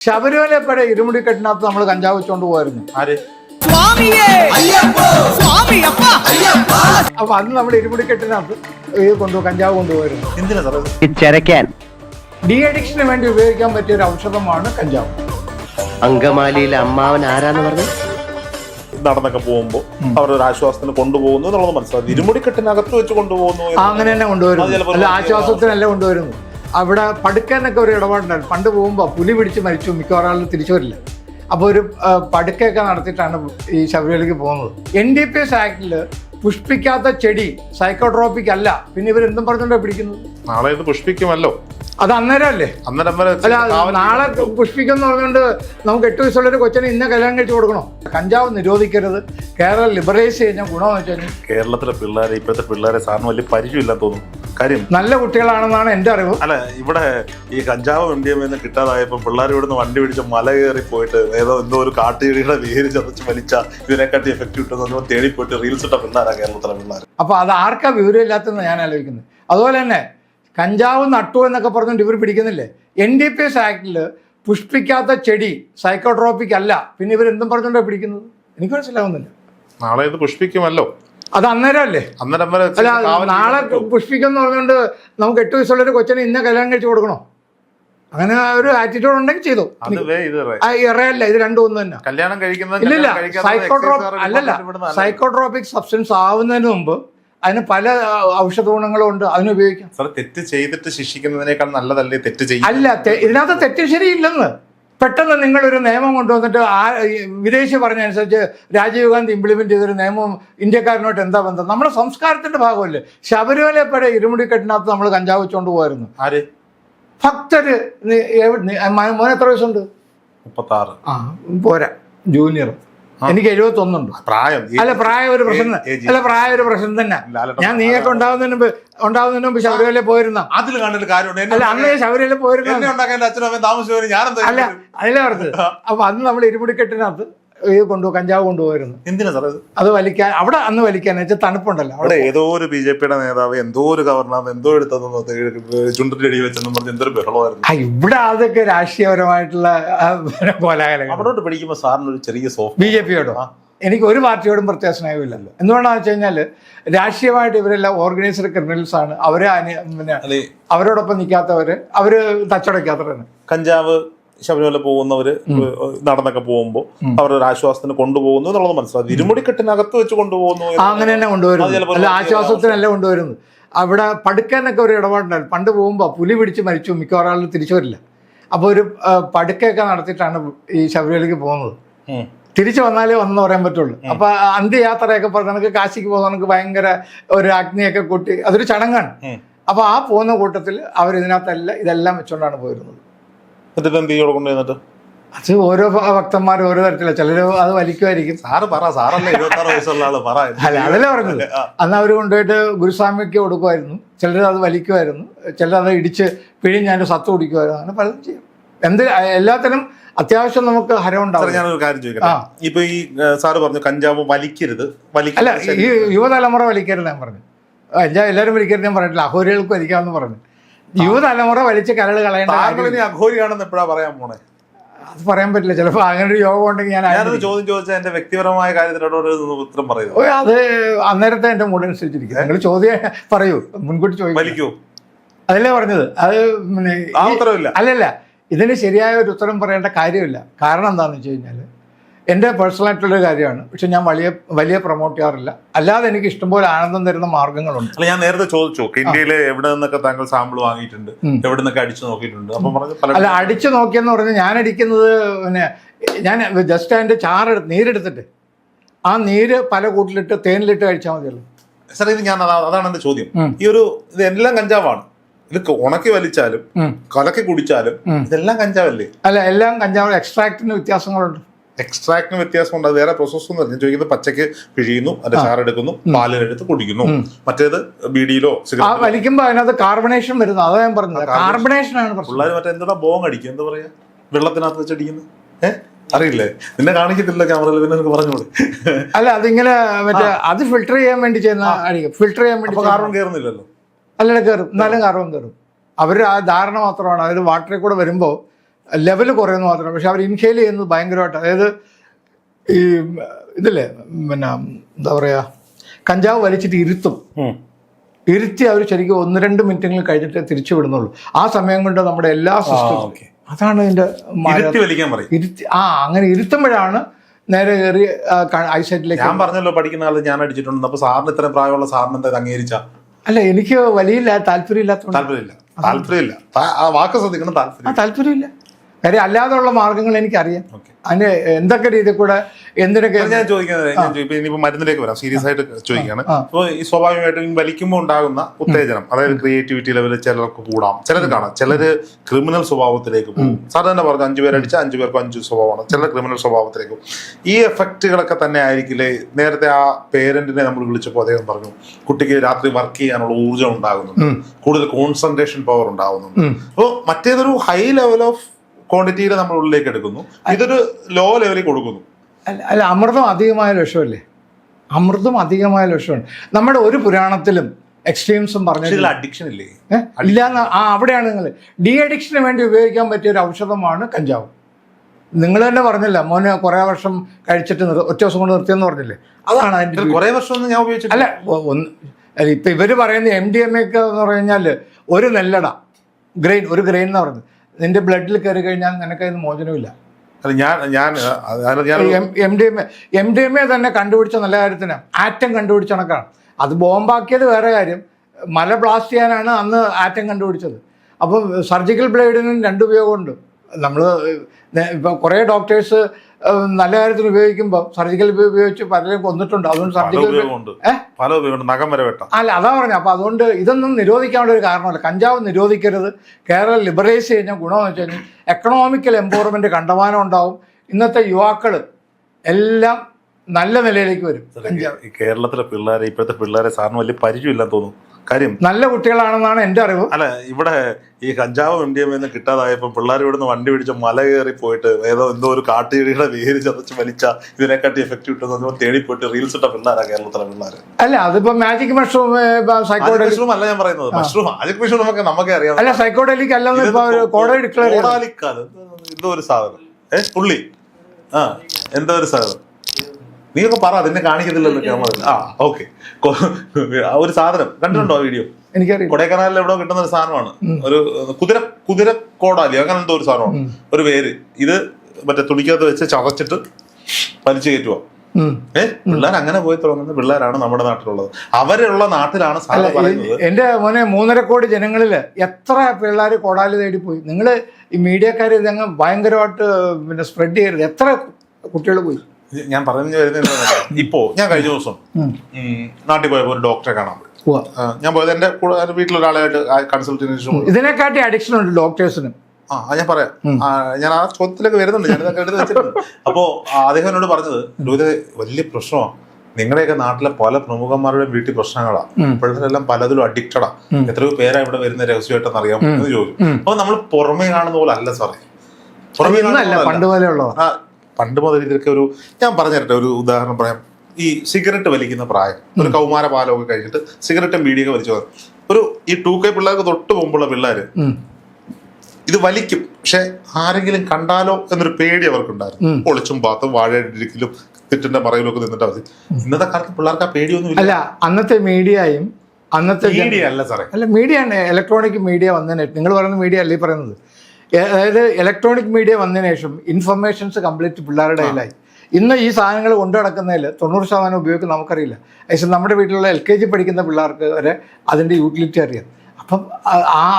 ശബരിമല പഴയ ഇരുമുടിക്കെട്ടിനകത്ത് നമ്മൾ കഞ്ചാവ് വെച്ചോണ്ട് പോയിരുന്നു ആര്? അപ്പ അന്ന് നമ്മൾ ഇരുമുടിക്കെട്ടിനകത്ത് ഇത് കൊണ്ടു കഞ്ചാവ് കൊണ്ടുപോയിരുന്നു എന്തിനാ സാറേ ഇത്? ചിരക്കാൻ. ഡി അഡിക്ഷന് വേണ്ടി ഉപയോഗിക്കാൻ പറ്റിയ ഒരു ഔഷധമാണ് കഞ്ചാവ്. അങ്കമാലിയിലെ അമ്മാവൻ ആരാന്ന് പറഞ്ഞു? നടന്നൊക്കെ പോകുമ്പോ അവരുടെ ഒരു ആശ്വാസത്തിന് കൊണ്ടുപോകുന്നു എന്നുള്ളത് ഇരുമുടി ഇരുമുടിക്കെട്ടിനകത്ത് വെച്ച് കൊണ്ടുപോകുന്നു അങ്ങനെ തന്നെ അത് കൊണ്ടുവരുന്നു ചിലപ്പോൾ അല്ല ആശ്വാസത്തിനല്ല കൊണ്ടുവരുന്നു. അവിടെ പടുക്കാനൊക്കെ ഒരു ഇടപാടുണ്ടായിരുന്നു. പണ്ട് പോകുമ്പോൾ പുലി പിടിച്ച് മരിച്ചു മിക്കവാറും തിരിച്ചു വരില്ല. അപ്പോൾ ഒരു പടുക്കയൊക്കെ നടത്തിയിട്ടാണ് ഈ ശബരിമലയ്ക്ക് പോകുന്നത്. എൻ ഡി പി എസ് ആക്ടിൽ പുഷ്പിക്കാത്ത ചെടി സൈക്കോട്രോപ്പിക് അല്ല. പിന്നെ ഇവർ എന്തും പറഞ്ഞുകൊണ്ടാണ് പിടിക്കുന്നത്? നാളെ ഇത് പുഷ്പിക്കുമല്ലോ. അത് അന്നേരം അല്ലേ? അന്നേരം വരെ അല്ല നാളെ പുഷ്പിക്കും എന്ന് പറഞ്ഞുകൊണ്ട് നമുക്ക് എട്ട് വയസ്സുള്ള ഒരു കൊച്ചിനെ ഇന്ന കല്യാണം കഴിച്ചു കൊടുക്കണോ? കഞ്ചാവ് നിരോധിക്കരുത്. കേരളം ലിബറലൈസ് കഴിഞ്ഞാൽ ഗുണമെന്ന് വെച്ചാൽ കേരളത്തിലെ പിള്ളേരെ ഇപ്പോഴത്തെ പിള്ളേരെ സാറിന് വലിയ പരിചയമില്ലാന്ന് തോന്നുന്നു. കാര്യം നല്ല കുട്ടികളാണെന്നാണ് എന്റെ അറിവ്. അല്ല ഇവിടെ ഈ കഞ്ചാവ് വണ്ടിയെന്ന് കിട്ടാതായപ്പോ പിള്ളേർ ഇവിടുന്ന് വണ്ടി പിടിച്ച് മല കയറി പോയിട്ട് ഏതോ എന്തോ ഒരു കാട്ടുചെടിയുടെ വേര് ചതച്ച് വലിച്ച ഇതിനെക്കാട്ടി എഫക്റ്റ് കിട്ടുന്ന തേടി പോയിട്ട് റീൽസ് ഇട്ട പിള്ളേരാ കേരളത്തിലെ പിള്ളേർ അപ്പൊ അത് ആർക്കാ വിവരമില്ലാത്തതെന്ന് ഞാൻ ആലോചിക്കുന്നത് അതുപോലെ തന്നെ കഞ്ചാവ് നട്ടു എന്നൊക്കെ പറഞ്ഞുകൊണ്ട് ഇവർ പിടിക്കുന്നില്ലേ? എൻ ഡി പി എസ് ആക്ടിൽ പുഷ്പിക്കാത്ത ചെടി സൈക്കോട്രോപ്പിക് അല്ല. പിന്നെ ഇവർ എന്തും പറഞ്ഞുകൊണ്ടാണ് പിടിക്കുന്നത്? എനിക്ക് മനസ്സിലാവുന്നില്ല. നാളെ ഇത് പുഷ്പിക്കുമല്ലോ. അത് അന്നേരം അല്ലേ അന്നേരം വരെ അല്ല നാളെ കിട്ടുമല്ലോ. പുഷ്പിക്കെന്ന് പറഞ്ഞുകൊണ്ട് നമുക്ക് എട്ട് വയസ്സുള്ള ഒരു കൊച്ചിനെ ഇന്ന കല്യാണം കഴിച്ചു കൊടുക്കണോ? അങ്ങനെ ഒരു ആറ്റിറ്റ്യൂഡ് ഉണ്ടെങ്കിൽ ചെയ്തു. ഇറയല്ല ഇത് രണ്ടും ഒന്ന് തന്നെ. കല്യാണം കഴിക്കുന്നത് ഇല്ലില്ല കല്യാണം കഴിക്കാത്തത് സൈക്കോട്രോപ് അല്ലല്ല. സൈക്കോട്രോപിക് സബ്സ്റ്റൻസ് ആവുന്നതിന് മുമ്പ് അതിന് പല ഔഷധ ഗുണങ്ങളും ഉണ്ട്. അതിന് ഉപയോഗിക്കാം. സാർ തെറ്റ് ചെയ്തിട്ട് ശിക്ഷിക്കുന്നതിനേക്കാൾ നല്ലതല്ലേ തെറ്റ് ചെയ്യും അല്ല ഇതിനകത്ത് തെറ്റ് ശരിയില്ലെന്ന്. പെട്ടെന്ന് നിങ്ങളൊരു നിയമം കൊണ്ടുവന്നിട്ട് ആ വിദേശി പറഞ്ഞനുസരിച്ച് രാജീവ് ഗാന്ധി ഇംപ്ലിമെന്റ് ചെയ്തൊരു നിയമം ഇന്ത്യക്കാരനോട്ട് എന്താ ബന്ധം? നമ്മുടെ സംസ്കാരത്തിന്റെ ഭാഗമല്ലേ. ശബരിമല പഴയ ഇരുമുടിക്കെട്ടിനകത്ത് നമ്മൾ കഞ്ചാവ് വെച്ചുകൊണ്ട് പോയിരുന്നു ആര്? ഭക്തര് മോന് എത്ര വയസ്സുണ്ട്? മുപ്പത്താറ്. ആ പോരാ. ജൂനിയർ. എനിക്ക് എഴുപത്തൊന്നുണ്ട്. പ്രായം. അല്ല പ്രായം ഒരു പ്രശ്നം അല്ല പ്രായം ഒരു പ്രശ്നം തന്നെ. ഞാൻ നീയൊക്കെ ഉണ്ടാവുന്നതിന് മുമ്പ് ഉണ്ടാവുന്നതിന് മുമ്പ് ശബരിമല പോയിരുന്ന? അതിൽ കണ്ടിട്ട് കാര്യമുണ്ട്. അല്ല അന്ന് ശബരിമല പോയിരുന്ന? അല്ല അതിലെ പറഞ്ഞത്. അപ്പൊ അന്ന് നമ്മൾ ഇരുമുടിക്കെട്ടിനകത്ത് ഇത് കൊണ്ടു കഞ്ചാവ് കൊണ്ടുപോയിരുന്നു. എന്തിനാ സാർ അത് വലിക്കാൻ അവിടെ അന്ന് വലിക്കാൻ വെച്ചാൽ തണുപ്പുണ്ടല്ലോ. അവിടെ ഏതോ ഒരു ബി ജെ പിയുടെ നേതാവ് എന്തോ ഒരു ഗവർണർ എന്തോ എടുത്തതെന്ന് ചുണ്ടിന്റെ അടി വെച്ചെന്നും പറഞ്ഞ് എന്തൊരു ബഹളമായിരുന്നു. ഇവിടെ അതൊക്കെ രാഷ്ട്രീയപരമായിട്ടുള്ള കോലാഹലങ്ങൾ അവിടോട്ട് പഠിക്കുമ്പോൾ സാറിന് ഒരു ചെറിയ സോഫ്റ്റ് ബി ജെ പിയോടോ? എനിക്ക് ഒരു പാർട്ടിയോടും പ്രത്യേക സ്നേഹമില്ലല്ലോ എന്തുകൊണ്ടാണെന്ന് വെച്ച് കഴിഞ്ഞാൽ രാഷ്ട്രീയമായിട്ട് ഇവരെല്ലാം ഓർഗനൈസ്ഡ് ക്രിമിനൽസ് ആണ്. അവരെ പിന്നെ അവരോടൊപ്പം നിൽക്കാത്തവര് അവർ തച്ചടയ്ക്കാത്തവരാണ്. കഞ്ചാവ് ശബരിമല പോകുന്നവര് നടന്നൊക്കെ പോകുമ്പോൾ അവരുടെ ഒരു ആശ്വാസത്തിന് കൊണ്ടുപോകുന്നു എന്നുള്ളത് മനസ്സിലാവും. ഇരുമുടിക്കെട്ടിനകത്ത് വെച്ച് കൊണ്ടുപോകുന്നു അങ്ങനെ തന്നെ കൊണ്ടുവരുന്നു. അല്ല ആശ്വാസത്തിനല്ല കൊണ്ടുവരുന്നത് അവിടെ പടുക്കാനൊക്കെ ഒരു ഇടപാടുണ്ടായിരുന്നു. പണ്ട് പോകുമ്പോൾ പുലി പിടിച്ച് മരിച്ചു മിക്കവാറും തിരിച്ചു വരില്ല. അപ്പോൾ ഒരു പടുക്കൊക്കെ പടുക്കയൊക്കെ നടത്തിയിട്ടാണ് ഈ ശബരിമലയ്ക്ക് പോകുന്നത്. തിരിച്ചു വന്നാലേ വന്നെന്ന് പറയാൻ പറ്റുള്ളൂ. അപ്പൊ അന്ത്യയാത്രയൊക്കെ പറഞ്ഞ നമുക്ക് കാശിക്ക് പോകുന്ന നമുക്ക് ഭയങ്കര ഒരു അഗ്നിയൊക്കെ കൂട്ടി അതൊരു ചടങ്ങാണ്. അപ്പൊ ആ പോകുന്ന കൂട്ടത്തിൽ അവരിതിനകത്തല്ല ഇതെല്ലാം വെച്ചുകൊണ്ടാണ് പോയിരുന്നത്. എന്നിട്ട് എന്ത് ചെയ്യും കൊണ്ടുവന്നിട്ട് അത് ഓരോ ഭക്തന്മാർ ഓരോ തരത്തിലാണ് ചിലര് അത് വലിക്കുമായിരിക്കും. സാറ് പറ സാറല്ലേ ഇരുപത്താറ് വയസ്സുള്ള ആൾ പറ. അല്ല അതല്ലേ പറഞ്ഞത്? അന്ന് അവർ കൊണ്ടുപോയിട്ട് ഗുരുസ്വാമിക്ക് കൊടുക്കുമായിരുന്നു. ചിലർ അത് വലിക്കുമായിരുന്നു. ചിലർ അത് ഇടിച്ച് പിഴിഞ്ഞ് ഞാൻ സത്ത് കുടിക്കുമായിരുന്നു. അങ്ങനെ പലതും ചെയ്യും. എന്ത് എല്ലാത്തിനും അത്യാവശ്യം നമുക്ക് ഹരം സാർ ഉണ്ടാവും ഞാനൊരു കാര്യം ചോദിക്കട്ടെ? ആ. ഇപ്പൊ ഈ സാറ് പറഞ്ഞു കഞ്ചാവ് വലിക്കരുത്. അല്ല ഈ യുവതലമുറ വലിക്കരുത് ഞാൻ പറഞ്ഞു. കഞ്ചാവ് എല്ലാവരും വലിക്കരുത് ഞാൻ പറഞ്ഞിട്ടില്ല. അഹോരികൾക്ക് വലിക്കാമെന്ന് പറഞ്ഞു. യുവതലമുറ വലിച്ച് കരൾ കളയേണ്ട താങ്കൾ കാര്യം- ഇനി അഘോരിയാണെന്ന് എപ്പോഴാ പറയാൻ പോണേ? അത് പറയാൻ പറ്റില്ല. ചിലപ്പോൾ അങ്ങനെ ഒരു യോഗം ഉണ്ടെങ്കിൽ ഞാൻ. ചോദ്യം ചോദിച്ചാൽ എന്റെ വ്യക്തിപരമായ കാര്യത്തിനോട് ഉത്തരം പറയുന്നത് ഓ, അത് അന്നേരത്തെ എന്റെ മൂടനുസരിച്ചിരിക്കും നിങ്ങൾ ചോദ്യം പറയൂ. മുൻകൂട്ടി ചോദിക്കും. വലിക്കൂ. അതല്ലേ പറഞ്ഞത്? അത് പിന്നെ ആ ഈ- ഉത്തരവില്ല. അല്ലല്ല. ഇതിന് ശരിയായ ഒരു ഉത്തരം പറയേണ്ട കാര്യമില്ല. കാരണം എന്താണെന്ന് വെച്ച് കഴിഞ്ഞാൽ എന്റെ പേഴ്സണലായിട്ടുള്ളൊരു കാര്യമാണ്. പക്ഷെ ഞാൻ വലിയ വലിയ പ്രൊമോട്ട് ചെയ്യാറില്ല. അല്ലാതെ എനിക്ക് ഇഷ്ടംപോലെ ആനന്ദം തരുന്ന മാർഗങ്ങളുണ്ട്. അല്ല ഞാൻ നേരത്തെ ചോദിച്ചു. ഇന്ത്യയിലെ എവിടെ നിന്നൊക്കെ താങ്കൾ സാമ്പിൾ വാങ്ങിയിട്ടുണ്ട്. എവിടെ നിന്നൊക്കെ അടിച്ചു നോക്കിയിട്ടുണ്ട്? അപ്പൊ പറഞ്ഞു അല്ല അടിച്ചു നോക്കിയെന്ന് പറഞ്ഞാൽ ഞാൻ അടിക്കുന്നത് പിന്നെ ഞാൻ ജസ്റ്റ് അതിന്റെ ചാറെടുത്ത് നീരെടുത്തിട്ട് ആ നീര് പല കൂട്ടിലിട്ട് തേനിലിട്ട് കഴിച്ചാൽ മതിയല്ലോ. സാർ ഇത് ഞാൻ അതാണ് എന്റെ ചോദ്യം. ഈ ഒരു ഇത് എല്ലാം കഞ്ചാവാണ്. ഇത് ഉണക്കി വലിച്ചാലും. കലക്കി കുടിച്ചാലും ഇതെല്ലാം കഞ്ചാവല്ലേ? അല്ല എല്ലാം കഞ്ചാവ് എക്സ്ട്രാക്റ്റിന് വ്യത്യാസങ്ങളുണ്ട്. എക്സ്ട്രാക്ടിന് വ്യത്യാസമുണ്ട്. അത് വേറെ പ്രോസസ് ഒന്നും ഞാൻ ചോദിക്കുന്നത് പച്ചക്ക് പിഴിയുന്നു അതിന്റെ ചാറെടുക്കുന്നു പാലിനെടുത്ത് കുടിക്കുന്നു. മറ്റേത് ബീഡിയിലോ വലിക്കുമ്പോൾ അതിനകത്ത് കാർബണേഷൻ വരുന്നു അതാ ഞാൻ പറഞ്ഞത്. കാർബണേഷൻ ആണ് പിള്ളേർ മറ്റേ എന്താ ബോങ് അടിക്കും? എന്താ പറയാ? വെള്ളത്തിനകത്ത് വെച്ചടിക്കുന്നു. ഏഹ് അറിയില്ലേ? നിന്നെ കാണിക്കത്തില്ല ക്യാമറയിൽ പിന്നെ നിനക്ക് പറഞ്ഞോളൂ അല്ല അതിങ്ങനെ മറ്റേ അത് ഫിൽട്ടർ ചെയ്യാൻ വേണ്ടി ചെയ്യുന്ന ഫിൽട്ടർ ചെയ്യാൻ വേണ്ടി കാർബൺ കയറുന്നില്ലല്ലോ അല്ലല്ല കയറും എന്നാലും കാർബൺ കയറും അവർ ആ ധാരണ മാത്രമാണ്. അതായത് വാട്ടറിൽ കൂടെ വരുമ്പോൾ ലെവൽ കുറയുന്നു മാത്രമേ പക്ഷെ അവർ ഇൻഹേൽ ചെയ്യുന്നത് ഭയങ്കരമായിട്ട്. അതായത് ഈ ഇതില്ലേ പിന്നെ എന്താ പറയുക കഞ്ചാവ് വലിച്ചിട്ട് ഇരുത്തും. ഇരുത്തി അവർ ശരിക്കും ഒന്ന് രണ്ട് മിനിറ്റുകൾ കഴിഞ്ഞിട്ട് തിരിച്ചു വിടുന്നുള്ളൂ. ആ സമയം കൊണ്ട് നമ്മുടെ എല്ലാ സിസ്റ്റം ഓക്കേ. അതാണ് ഇതിന്റെ ഇരുത്തി ആ അങ്ങനെ ഇരുത്തുമ്പോഴാണ് നേരെ കയറി ഐസൈറ്റിലേക്ക് ഞാൻ പറഞ്ഞല്ലോ പഠിക്കുന്ന കാലത്ത് ഞാൻ അടിച്ചിട്ടുണ്ട്. അപ്പൊ സാറിന് ഇത്രയും പ്രായമുള്ള സാറിന് എന്താ അംഗീകരിച്ച? അല്ല എനിക്ക് വലിയ താല്പര്യമില്ല താല്പര്യമില്ല. താല്പര്യമില്ല. ആ വാക്ക് ശ്രദ്ധിക്കണം താല്പര്യം. താല്പര്യമില്ല. കാര്യം അല്ലാതെയുള്ള മാർഗങ്ങൾ എനിക്കറിയാം. അതിന് എന്തൊക്കെ രീതിയിൽ കൂടെ എന്തിനൊക്കെ ഞാൻ ചോദിക്കുന്നത് മരുന്നിലേക്ക് വരാം. സീരിയസ് ആയിട്ട് ചോദിക്കുകയാണ്. അപ്പോൾ ഈ സ്വാഭാവികമായിട്ടും വലിക്കുമ്പോ വലിക്കുമ്പോൾ ഉണ്ടാകുന്ന ഉത്തേജനം അതായത് ക്രിയേറ്റിവിറ്റി ലെവലിൽ ചിലർക്ക് കൂടാം. ചിലർ കാണാം. ചിലർ ക്രിമിനൽ സ്വഭാവത്തിലേക്ക് പോകും. സാർ തന്നെ പറഞ്ഞു അഞ്ചു പേരടിച്ച അഞ്ചു പേർക്ക് അഞ്ചു സ്വഭാവമാണ്. ചിലർ ക്രിമിനൽ സ്വഭാവത്തിലേക്ക് ഈ എഫക്റ്റുകളൊക്കെ തന്നെ ആയിരിക്കില്ലേ? നേരത്തെ ആ പേരന്റിനെ നമ്മൾ വിളിച്ചപ്പോൾ അദ്ദേഹം പറഞ്ഞു കുട്ടിക്ക് രാത്രി വർക്ക് ചെയ്യാനുള്ള ഊർജം ഉണ്ടാകുന്നുണ്ട്. കൂടുതൽ കോൺസെൻട്രേഷൻ പവർ ഉണ്ടാകുന്നുണ്ട്. അപ്പോൾ മറ്റേതൊരു ഹൈ ലെവൽ ഓഫ് ക്വാണ്ടിറ്റിയിൽ നമ്മൾ ഉള്ളിലേക്ക് എടുക്കുന്നു. ഇതൊരു ലോ ലെവലിൽ കൊടുക്കുന്നു. അല്ല അമൃതം അധികമായ ലക്ഷ്യമല്ലേ? അമൃതം അധികമായ ലക്ഷ്യമാണ് നമ്മുടെ ഒരു പുരാണത്തിലും എക്സ്ട്രീംസും പറഞ്ഞു അഡിക്ഷൻ ഇല്ലേ? ഇല്ല ആ അവിടെയാണ് നിങ്ങൾ. ഡി അഡിക്ഷന് വേണ്ടി ഉപയോഗിക്കാൻ പറ്റിയ ഒരു ഔഷധമാണ് കഞ്ചാവ്. നിങ്ങൾ തന്നെ പറഞ്ഞില്ല മോനെ കുറേ വർഷം കഴിച്ചിട്ട് ഒറ്റ ദിവസം കൊണ്ട് നിർത്തിയെന്ന് പറഞ്ഞില്ലേ? അതാണ് അതിന്റെ കുറേ വർഷം ഒന്നും ഞാൻ ഉപയോഗിച്ചിട്ടില്ല. അല്ല ഒന്ന് ഇപ്പം ഇവർ പറയുന്ന എം ഡി എം എ പറഞ്ഞു എന്ന് പറഞ്ഞാൽ ഒരു നെല്ലട ഗ്രെയിൻ ഒരു ഗ്രെയിൻ എന്ന് പറയുന്നത്. നിന്റെ ബ്ലഡിൽ കയറി കഴിഞ്ഞാൽ നിനക്ക് അതിന് മോചനമില്ല അല്ല ഞാൻ ഞാൻ M D M A M D M A തന്നെ കണ്ടുപിടിച്ച നല്ല കാര്യത്തിന് ആറ്റം കണ്ടുപിടിച്ച കണക്കാണ്. അത് ബോംബാക്കിയത് വേറെ കാര്യം. മല ബ്ലാസ്റ്റ് ചെയ്യാനാണ് അന്ന് ആറ്റം കണ്ടുപിടിച്ചത്. അപ്പോൾ സർജിക്കൽ ബ്ലേഡിനും രണ്ട് ഉപയോഗമുണ്ട്. നമ്മൾ ഇപ്പോൾ കുറേ ഡോക്ടേഴ്സ് നല്ല കാര്യത്തിന് ഉപയോഗിക്കുമ്പോൾ സർജിക്കൽ ഉപയോഗിച്ച് പലരും കൊന്നിട്ടുണ്ട്. അതുകൊണ്ട് സർജിക്കൽ പല ഉപയോഗമുണ്ട്. നഖം വരെ വെട്ടാം. അല്ല അതാ പറഞ്ഞത് അപ്പോൾ അതുകൊണ്ട് ഇതൊന്നും നിരോധിക്കാനുള്ള ഒരു കാരണമല്ല. കഞ്ചാവ് നിരോധിക്കരുത്. കേരളം ലിബറലൈസ് ചെയ്യുന്ന ഗുണമെന്ന് വെച്ച് കഴിഞ്ഞാൽ എക്കണോമിക്കൽ എംപവർമെന്റ് കണ്ടമാനം ഉണ്ടാവും. ഇന്നത്തെ യുവാക്കൾ എല്ലാം നല്ല നിലയിലേക്ക് വരും. കേരളത്തിലെ പിള്ളേരെ ഇപ്പോഴത്തെ പിള്ളേരെ സാറിന് വലിയ പരിചയമില്ലെന്ന് തോന്നുന്നു. കാര്യം നല്ല കുട്ടികളാണെന്നാണ് എന്റെ അറിവ്. അല്ല ഇവിടെ ഈ കഞ്ചാവ് വണ്ടി നിന്ന് കിട്ടാതായപ്പോ പിള്ളേർ ഇവിടുന്ന് വണ്ടി പിടിച്ച മല കയറി പോയിട്ട് ഏതോ എന്തോ ഒരു കാട്ടുചെടിയുടെ വേര് ചതച്ച് വലിച്ച ഇതിനെക്കാട്ടി എഫക്റ്റ് കിട്ടുന്ന തേടി പോയിട്ട് റീൽസ് ഇട്ട പിള്ളേരാ കേരളത്തിലെ പിള്ളേർ അല്ല അതിപ്പോ മാജിക് മഷ്റൂം മഷ്റൂം അല്ല ഞാൻ പറയുന്നത്. മഷ്റൂം മാജിക് മഷ്റൂം നമുക്ക് നമുക്കേ അറിയാം അല്ല സൈക്കോഡലിക് അല്ലെന്ന് എന്തോ ഒരു സാധനം. ഏഹ് പുള്ളി. ആ എന്തോ ഒരു സാധനം. നീയൊക്കെ പറ അതിനെ കാണിക്കത്തില്ലല്ലോ ക്യാമറ ആ ഓക്കെ. ഒരു സാധനം കണ്ടിട്ടുണ്ടോ വീഡിയോ? എനിക്കറിയാം കൊടൈക്കനാലിൽ എവിടെ കിട്ടുന്ന ഒരു സാധനമാണ്. ഒരു കുതിര കുതിര കോടാലി അങ്ങനെ എന്തോ ഒരു സാധനമാണ്. ഒരു പേര് ഇത് മറ്റേ തുണിക്കകത്ത് വെച്ച് ചതച്ചിട്ട് വലിച്ചു കയറ്റുക ഉം. ഏ? പിള്ളേർ അങ്ങനെ പോയി തുടങ്ങുന്ന പിള്ളേരാണ് നമ്മുടെ നാട്ടിലുള്ളത്. അവരുള്ള നാട്ടിലാണ് എന്റെ മോനെ മൂന്നര കോടി ജനങ്ങളിൽ എത്ര പിള്ളേർ കോടാലി തേടി പോയി നിങ്ങൾ ഈ മീഡിയക്കാർ ഇതങ്ങ് ഭയങ്കരമായിട്ട് പിന്നെ സ്പ്രെഡ് ചെയ്യരുത്. എത്ര കുട്ടികൾ പോയി? ഞാൻ പറഞ്ഞു വരുന്നത് ഇപ്പോ ഞാൻ കഴിഞ്ഞ ദിവസം നാട്ടിൽ പോയപ്പോ ഒരു ഡോക്ടറെ കാണാൻ പോയി. ഞാൻ പോയത് എന്റെ കൂടെ വീട്ടിലൊരാളായിട്ട് ഇതിനെക്കാട്ടി അഡിക്ഷൻ ഉണ്ട് ഡോക്ടേഴ്സിനും ആ ഞാൻ പറയാം. ഞാൻ ആ ചോദ്യത്തിലേക്ക് വരുന്നുണ്ട്. ഞാൻ ഇതൊക്കെ എടുത്ത് വെച്ചിട്ടുണ്ട്. അപ്പോ ആ, അദ്ദേഹം എന്നോട് പറഞ്ഞത് ഇത് വലിയ പ്രശ്നമാണ് നിങ്ങളുടെയൊക്കെ നാട്ടിലെ പല പ്രമുഖന്മാരുടെ വീട്ടിൽ പ്രശ്നങ്ങളാ. ഇപ്പോഴത്തെല്ലാം പലതിലും അഡിക്റ്റഡാ എത്രയോ പേരാ ഇവിടെ വരുന്ന രഹസ്യമായിട്ടെന്ന് അറിയാം എന്ന് ചോദിച്ചു അപ്പൊ നമ്മൾ പുറമേ കാണുന്ന പോലെ അല്ല സാറേ. പുറമേ കാണുന്ന പണ്ട് പണ്ട് മുതൽ ഇതിലൊക്കെ ഒരു ഞാൻ പറഞ്ഞു തരട്ടെ ഒരു ഉദാഹരണം പറയാം. ഈ സിഗരറ്റ് വലിക്കുന്ന പ്രായം ഒരു കൗമാര പാലമൊക്കെ കഴിഞ്ഞിട്ട് സിഗരറ്റും ബീഡിയൊക്കെ വലിച്ചു. ഒരു ഈ ടൂ കെ പിള്ളേർക്ക് തൊട്ട് മുമ്പുള്ള പിള്ളേര് ഇത് വലിക്കും. പക്ഷെ ആരെങ്കിലും കണ്ടാലോ എന്നൊരു പേടി അവർക്കുണ്ടായിരുന്നു. ഒളിച്ചും പാത്തും വാഴയിട്ടിരിക്കലും തെറ്റിന്റെ മറയിലും ഒക്കെ നിന്നിട്ട് മതി. ഇന്നത്തെ കാലത്ത് പിള്ളേർക്ക് ആ പേടിയൊന്നും ഇല്ല. അല്ല അന്നത്തെ മീഡിയയും അന്നത്തെ മീഡിയ അല്ല സാറേ. അല്ല മീഡിയ ഇലക്ട്രോണിക് മീഡിയ വന്നതിനായിട്ട് നിങ്ങൾ പറയുന്ന മീഡിയ അല്ലേ പറയുന്നത്. അതായത് ഇലക്ട്രോണിക് മീഡിയ വന്നതിന് ശേഷം ഇൻഫർമേഷൻസ് കംപ്ലീറ്റ് പിള്ളേരുടെ കയ്യിലായി. ഇന്ന് ഈ സാധനങ്ങൾ കൊണ്ടു നടക്കുന്നതിൽ തൊണ്ണൂറ് ശതമാനം ഉപയോഗിക്കും നമുക്കറിയില്ല. നമ്മുടെ വീട്ടിലുള്ള എൽ കെ ജി പഠിക്കുന്ന പിള്ളേർക്ക് വരെ അതിന്റെ യൂട്ടിലിറ്റി അറിയാം. അപ്പം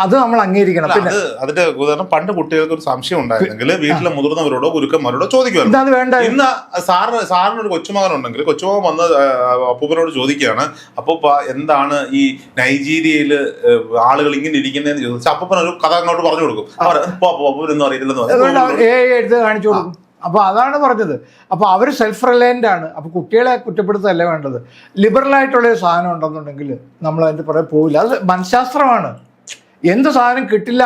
അത് നമ്മൾ അംഗീകരിക്കണം. പിന്നെ അതിന്റെ ഉദാഹരണം പണ്ട് കുട്ടികൾക്ക് ഒരു സംശയം ഉണ്ടായിരുന്നെങ്കിൽ വീട്ടിലെ മുതിർന്നവരോടോ ഗുരുക്കന്മാരോടോ ചോദിക്കുമായിരുന്നു. വേണ്ട. ഇന്ന് സാറിന് സാറിന് ഒരു കൊച്ചുമകൻ ഉണ്ടെങ്കിൽ കൊച്ചുമകൻ വന്ന് അപ്പൂപ്പനോട് ചോദിക്കുകയാണ് അപ്പൂപ്പ എന്താണ് ഈ നൈജീരിയയിൽ ആളുകൾ ഇങ്ങനെ ഇരിക്കുന്നതെന്ന് ചോദിച്ചാൽ അപ്പൂപ്പൻ ഒരു കഥ അങ്ങോട്ട് പറഞ്ഞു കൊടുക്കും. അപ്പൂപ്പൻ അപ്പൂപ്പനൊന്നും അറിയില്ലെന്ന് പറഞ്ഞു. കാണിച്ചു കൊടുക്കും. അപ്പോൾ അതാണ് പറഞ്ഞത്. അപ്പോൾ അവർ സെൽഫ് റിലയന്റ് ആണ്. അപ്പോൾ കുട്ടികളെ കുറ്റപ്പെടുത്തല്ല വേണ്ടത്? ലിബറൽ ആയിട്ടുള്ള ഒരു സാധനം ഉണ്ടെന്നുണ്ടെങ്കിൽ നമ്മൾ അതിന്റെ പുറകെ പോവില്ല. അത് മനഃശാസ്ത്രമാണ്. എന്ത് സാധനം കിട്ടില്ല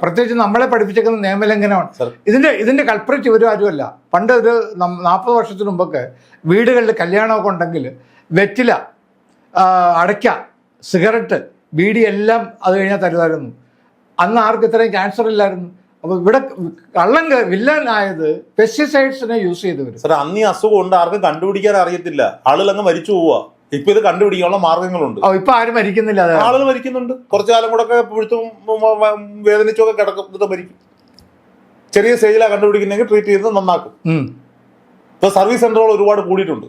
പ്രത്യേകിച്ച് നമ്മളെ പഠിപ്പിച്ചേക്കുന്ന നിയമലംഘനമാണ് ഇതിന്റെ ഇതിന്റെ കൾപ്പറേറ്റ് ഇവരും ആരുമല്ല പണ്ട് ഒരു നാൽപ്പത് വർഷത്തിന് മുമ്പൊക്കെ വീടുകളിൽ കല്യാണമൊക്കെ ഉണ്ടെങ്കിൽ വെറ്റില അടയ്ക്ക സിഗരറ്റ് ബീഡി എല്ലാം അത് കഴിഞ്ഞാൽ തരുമായിരുന്നു. അന്ന് ആർക്കും ഇത്രയും ക്യാൻസർ ഇല്ലായിരുന്നു. അപ്പോൾ ഇവിടെ കള്ളം വില്ലൻ വില്ലനായത് പെസ്റ്റിസൈഡ്സിനെ യൂസ് ചെയ്തവർ സാർ അന്ന് ഈ അസുഖം ഉണ്ട് ആർക്കും കണ്ടുപിടിക്കാൻ അറിയത്തില്ല. ആളുകൾ അങ്ങ് മരിച്ചു പോവുക ഇപ്പൊ ഇത് കണ്ടുപിടിക്കാനുള്ള മാർഗങ്ങളുണ്ട്. ഇപ്പൊ ആരും മരിക്കുന്നില്ല ആളുകൾ മരിക്കുന്നുണ്ട്. കുറച്ചു കാലം കൂടെ ഒക്കെ പുഴുത്തും വേദനിച്ചൊക്കെ കിടക്കും മരിക്കും. ചെറിയ സ്റ്റേജിലാണ് കണ്ടുപിടിക്കുന്നെങ്കിൽ ട്രീറ്റ് ചെയ്ത് നന്നാക്കും. ഇപ്പൊ സർവീസ് സെന്ററുകൾ ഒരുപാട് കൂടിയിട്ടുണ്ട്.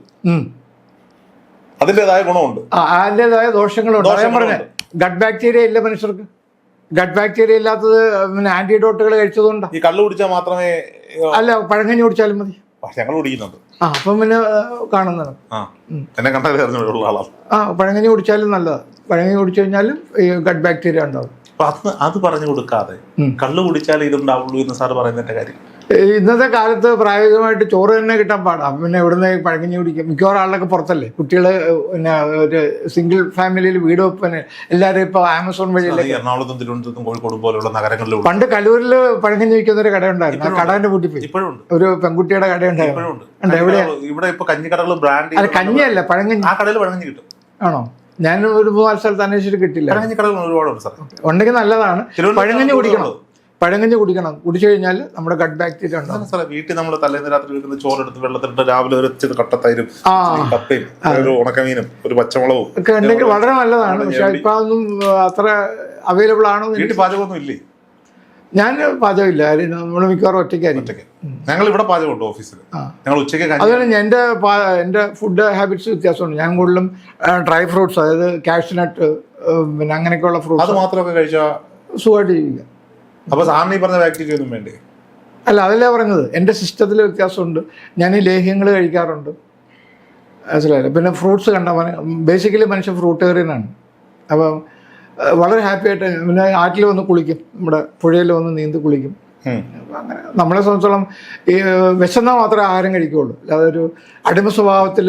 അതിന്റെതായ ഗുണമുണ്ട്. അതിന്റെതായ ദോഷങ്ങളുണ്ട്. ഗഡ് ബാക്ടീരിയ ഇല്ല മനുഷ്യർക്ക്. ഗട്ട് ബാക്ടീരിയ ഇല്ലാത്തത് പിന്നെ ആന്റിഡോട്ടുകൾ കഴിച്ചതുകൊണ്ട്. ഈ കള്ളു കുടിച്ചാൽ മാത്രമേ അല്ല പഴങ്കഞ്ഞി കുടിച്ചാലും മതി. ഞങ്ങൾ കുടിക്കുന്നുണ്ട്. ആ അപ്പം പിന്നെ ആ, കാണുന്നതാണ്. ആ എന്നെ കണ്ടാലേ അറിഞ്ഞുള്ള ആളാണ്. ആ പഴങ്കഞ്ഞി കുടിച്ചാലും നല്ലതാണ് പഴങ്കഞ്ഞി കുടിച്ചു കഴിഞ്ഞാലും ഈ ഗട്ട് ബാക്ടീരിയ ഉണ്ടാവും. അപ്പൊ അത് അത് പറഞ്ഞു കൊടുക്കാതെ. കള്ളു കുടിച്ചാലേ ഇതുണ്ടാവുള്ളൂ എന്ന് സാറ് പറയുന്നതിന്റെ കാര്യം. ഇന്നത്തെ കാലത്ത് പ്രായോഗികമായിട്ട് ചോറ് തന്നെ കിട്ടാൻ പാടാം. പിന്നെ ഇവിടുന്ന് ഈ കുടിക്കും. മിക്കവാറും ആളൊക്കെ പുറത്തല്ലേ? കുട്ടികൾ പിന്നെ ഒരു സിംഗിൾ ഫാമിലിയിൽ വീട് വെപ്പന് എല്ലാവരും ഇപ്പോൾ ആമസോൺ വഴി എറണാകുളത്തും തിരുവനന്തപുരത്തും കോഴിക്കോടും പോലുള്ള നഗരങ്ങളിൽ പണ്ട് കലൂരിൽ പഴങ്കഞ്ഞി വിൽക്കുന്ന ഒരു കടയുണ്ടായിരുന്നു. ആ കടന്റെ കൂട്ടിപ്പോയി ഒരു പെൺകുട്ടിയുടെ കടയുണ്ടായിരുന്നു. എവിടെയാ? ഇവിടെ ഇപ്പൊ കഞ്ഞിക്കടകൾ ബ്രാൻഡ് അത് കഞ്ഞിയല്ല പഴങ്കഞ്ഞി ആ കടയിൽ പഴങ്ങഞ്ഞി കിട്ടും. ആണോ? ഞാൻ ഒരു മൂന്നാൽ സ്ഥലത്ത് അന്വേഷിച്ചിട്ട് കിട്ടില്ല. കടകൾ ഒരുപാടുണ്ട് സാർ ഉണ്ടെങ്കിൽ നല്ലതാണ്. പഴങ്കഞ്ഞി കുടിക്കണം. പഴങ്കഞ്ഞി കുടിക്കണം. കുടിച്ചു കഴിഞ്ഞാൽ നമ്മുടെ ഗട്ട് ബാക്ടീരിയ ഉണ്ടാവും. സാറേ വീട്ടിൽ നമ്മൾ തലേന്ന് രാത്രി വെക്കുന്ന ചോറെടുത്ത് വെള്ളത്തിലിട്ട് രാവിലെ ഒരു കട്ടത്തൈരും കപ്പയും ഒരു ഉണക്കമീനും ഒരു പച്ചമുളകും ഒക്കെ ഉണ്ടെങ്കിൽ വളരെ നല്ലതാണ്. പക്ഷെ ഇപ്പൊ അതൊന്നും അത്ര അവൈലബിൾ ആണോ വീട്ടിൽ പാചകമൊന്നും ഇല്ലേ? ഞാൻ പാചകമില്ല. നമ്മൾ മിക്കവാറും ഒറ്റയ്ക്കായിരിക്കും. ഒറ്റയ്ക്ക്. ഞങ്ങൾ ഇവിടെ പാചകമുണ്ട് ഓഫീസിൽ. ഞങ്ങൾ ഉച്ചയ്ക്ക് അതുപോലെ എന്റെ എന്റെ ഫുഡ് ഹാബിറ്റ്സ് വ്യത്യാസമുണ്ട്. ഞാൻ കൂടുതലും ഡ്രൈ ഫ്രൂട്ട്സ് അതായത് കാഷ്നട്ട് പിന്നെ അങ്ങനെയൊക്കെയുള്ള അത് ഫ്രൂട്ട്സ് മാത്രമൊക്കെ കഴിച്ചാൽ സുഖമായിട്ട് ജീവിക്കാം അപ്പൊ സാറിന് ഈ പറഞ്ഞ ബാക്ടീരിയ ഒന്നും വേണ്ടേ? അല്ല അതല്ലേ പറഞ്ഞത്. എന്റെ സിസ്റ്റത്തിൽ വ്യത്യാസമുണ്ട്. ഞാൻ ഈ ലേഹ്യങ്ങൾ കഴിക്കാറുണ്ട്. മനസ്സിലായില്ല? പിന്നെ ഫ്രൂട്ട്സ് കണ്ട ബേസിക്കലി മനുഷ്യൻ ഫ്രൂട്ടേറിയനാണ്. അപ്പം വളരെ ഹാപ്പി ആയിട്ട് പിന്നെ ആറ്റിൽ വന്ന് കുളിക്കും. നമ്മുടെ പുഴയിൽ വന്ന് നീന്തി കുളിക്കും. അങ്ങനെ നമ്മളെ സംബന്ധിച്ചോളം ഈ വിശന്നാൽ മാത്രമേ ആഹാരം കഴിക്കുകയുള്ളൂ. അല്ലാതെ ഒരു അടിമ സ്വഭാവത്തിൽ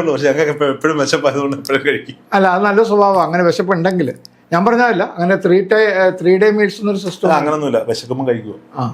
ഉള്ളൂ. പക്ഷെ ഞങ്ങൾക്ക് എപ്പോഴും വിശപ്പായതുകൊണ്ട് എപ്പോഴും കഴിക്കും. അല്ല അത് നല്ല സ്വഭാവം അങ്ങനെ വിശപ്പുണ്ടെങ്കിൽ. ഞാൻ പറഞ്ഞതല്ല അങ്ങനെ three day three day meals എന്നൊരു സിസ്റ്റം അങ്ങനൊന്നുമില്ല. വിശക്കുമ്പോൾ കഴിക്കുക ആ.